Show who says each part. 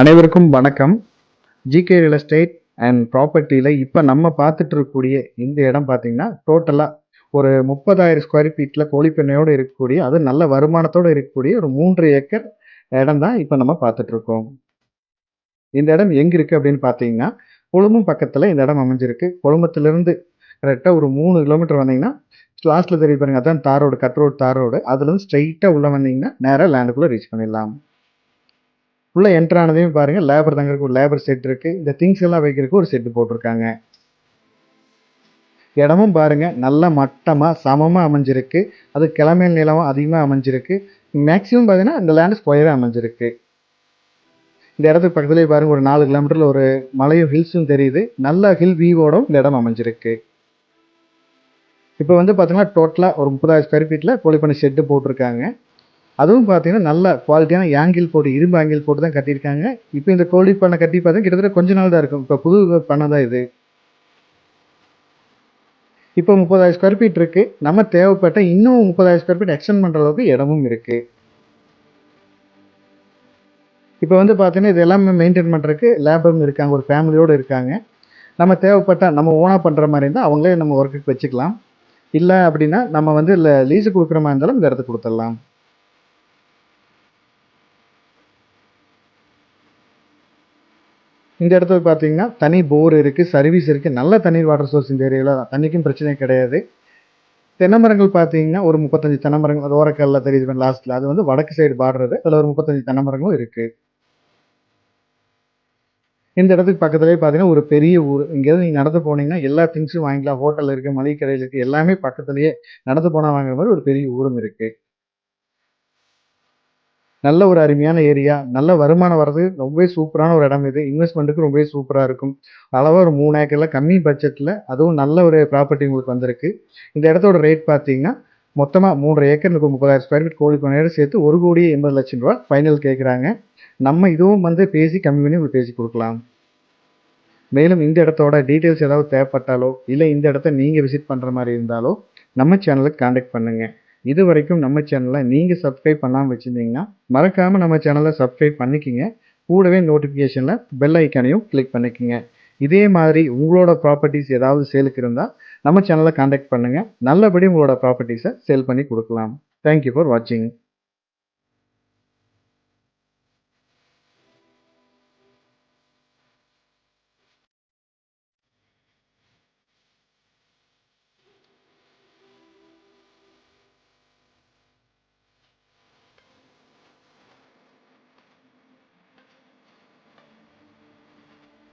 Speaker 1: அனைவருக்கும் வணக்கம். GK real estate and ப்ராப்பர்ட்டியில் இப்போ நம்ம பார்த்துட்டு இருக்கக்கூடிய இந்த இடம் பார்த்தீங்கன்னா டோட்டலாக ஒரு முப்பதாயிரம் ஸ்கொயர் ஃபீட்டில் கோழிப்பண்ணையோடு இருக்கக்கூடிய அது நல்ல வருமானத்தோடு இருக்கக்கூடிய ஒரு மூன்று ஏக்கர் இடம் தான் இப்போ நம்ம பார்த்துட்ருக்கோம் இந்த இடம் எங்கே இருக்குது அப்படின்னு பார்த்தீங்கன்னா கொழும்பும் பக்கத்தில் இந்த இடம் அமைஞ்சிருக்கு. கொழும்புத்திலிருந்து கரெக்டாக ஒரு மூணு கிலோமீட்டர் வந்தீங்கன்னா லாஸ்ட்டில் தெரிய பாருங்க அதான் tar road cut road tar road. அதுலேருந்து ஸ்ட்ரைட்டாக உள்ளே வந்தீங்கன்னா நேராக லேண்டுக்குள்ளே ரீச் பண்ணிடலாம். உள்ள என்டர் ஆனதையும் பாருங்க. லேபர் தங்கறதுக்கு ஒரு லேபர் செட் இருக்கு. இந்த திங்ஸ் எல்லாம் வைக்கிறதுக்கு ஒரு செட் போட்டிருக்காங்க. இடமும் பாருங்க. நல்லா மட்டமா சமமா அமைஞ்சிருக்கு. அது கிழமையில் நிலமும் அதிகமா அமைஞ்சிருக்கு. மேக்சிமம் பார்த்தீங்கன்னா இந்த லேண்ட் ஸ்கொயரே அமைஞ்சிருக்கு. இந்த இடத்துக்கு பக்கத்துலேயே பாருங்க. ஒரு நாலு கிலோமீட்டர்ல ஒரு மலையும் ஹில்ஸும் தெரியுது. நல்ல ஹில் வியூவோடும் இந்த இடம் அமைஞ்சிருக்கு. இப்போ வந்து பார்த்தீங்கன்னா டோட்டலாக ஒரு முப்பதாயிரம் ஸ்கொயர் ஃபீட்டில் கோழிப்பண்ணி ஷெட்டு போட்டிருக்காங்க. அதுவும் பார்த்தீங்கன்னா நல்ல குவாலிட்டியான ஆங்கிள் போட்டு இரும்பு ஆங்கிள் போட்டு தான் கட்டியிருக்காங்க. இப்போ இந்த கோழி பண்ணை கட்டி பார்த்தா கிட்டத்தட்ட கொஞ்ச நாள் தான் இருக்கும். இப்போ புது பண்ணை தான் இது. இப்போ முப்பதாயிரம் ஸ்கொயர் ஃபீட் இருக்குது நம்ம தேவைப்பட்ட இன்னும் முப்பதாயிரம் ஸ்கொயர் ஃபீட் எக்ஸ்டெண்ட் பண்ணுற அளவுக்கு இடமும் இருக்குது இப்போ வந்து பார்த்தீங்கன்னா இது எல்லாமே மெயின்டைன் பண்ணுறதுக்கு லேபரும் இருக்காங்க. ஒரு ஃபேமிலியோடு இருக்காங்க. நம்ம தேவைப்பட்ட நம்ம ஓனாக பண்ணுற மாதிரி இருந்தால் அவங்களே நம்ம ஒர்க்குக்கு வச்சுக்கலாம். இல்லை அப்படின்னா நம்ம வந்து இல்லை லீஸு கொடுக்குற மாதிரி இருந்தாலும் இந்த இடத்துக்கு கொடுத்துடலாம். இந்த இடத்துல பார்த்தீங்கன்னா தனி போர் இருக்குது சர்வீஸ் இருக்குது நல்ல தண்ணீர் வாட்டர் சோர்ஸ் இந்த ஏரியாவில் தண்ணிக்கும் பிரச்சனை கிடையாது. தென்னை மரங்கள் பார்த்தீங்கன்னா ஒரு முப்பத்தஞ்சு தென்னை மரங்கள் அது ஓரக்கல்ல தெரியுது லாஸ்ட்டில் அது வந்து வடக்கு சைடு பாடுறது அதில் ஒரு முப்பத்தஞ்சு தென்னை மரங்களும் இருக்குது இந்த இடத்துக்கு பக்கத்துலேயே பார்த்தீங்கன்னா ஒரு பெரிய ஊர். இங்கேருந்து நீங்கள் நடந்து போனீங்கன்னா எல்லா திங்ஸும் வாங்கிக்கலாம். ஹோட்டல் இருக்குது மளிகை கடையில் இருக்குது எல்லாமே பக்கத்துலேயே நடந்து போனால் வாங்குற மாதிரி ஒரு பெரிய ஊரும் இருக்குது நல்ல ஒரு அருமையான ஏரியா நல்ல வருமானம் வர்றது ரொம்பவே சூப்பரான ஒரு இடம் இது. இன்வெஸ்ட்மெண்ட்டுக்கு ரொம்பவே சூப்பராக இருக்கும். அளவாக ஒரு மூணு ஏக்கரில் கம்மி பட்ஜெட்டில் அதுவும் நல்ல ஒரு ப்ராப்பர்ட்டி உங்களுக்கு வந்திருக்கு. இந்த இடத்தோட ரேட் பார்த்தீங்கன்னா மொத்தமாக மூன்றரை ஏக்கர் எனக்கு முப்பதாயிரம் ஸ்கொயர் ஃபீட் கோடி பண்ணையோட சேர்த்து ஒரு கோடி எண்பது லட்சம் ரூபா ஃபைனல் கேட்குறாங்க நம்ம இதுவும் வந்து பேசி கம்மி பண்ணி உங்களுக்கு பேசி கொடுக்கலாம். மேலும் இந்த இடத்தோட டீட்டெயில்ஸ் ஏதாவது தேவைப்பட்டாலோ இல்லை இந்த இடத்த நீங்கள் விசிட் பண்ணுற மாதிரி இருந்தாலோ நம்ம சேனலுக்கு காண்டாக்ட் பண்ணுங்கள் இது வரைக்கும் நம்ம சேனலை நீங்கள் சப்ஸ்கிரைப் பண்ணாமல் வச்சுருந்தீங்கன்னா மறக்காமல் நம்ம சேனலை சப்ஸ்கிரைப் பண்ணிக்கிங்க. கூடவே நோட்டிஃபிகேஷனில் பெல் ஐக்கானையும் கிளிக் பண்ணிக்கோங்க. இதே மாதிரி உங்களோட ப்ராப்பர்ட்டிஸ் ஏதாவது சேலுக்கு இருந்தால் நம்ம சேனலை காண்டாக்ட் பண்ணுங்கள் நல்லபடி உங்களோட ப்ராப்பர்ட்டிஸை சேல் பண்ணி கொடுக்கலாம். தேங்க்யூ ஃபார் வாட்சிங்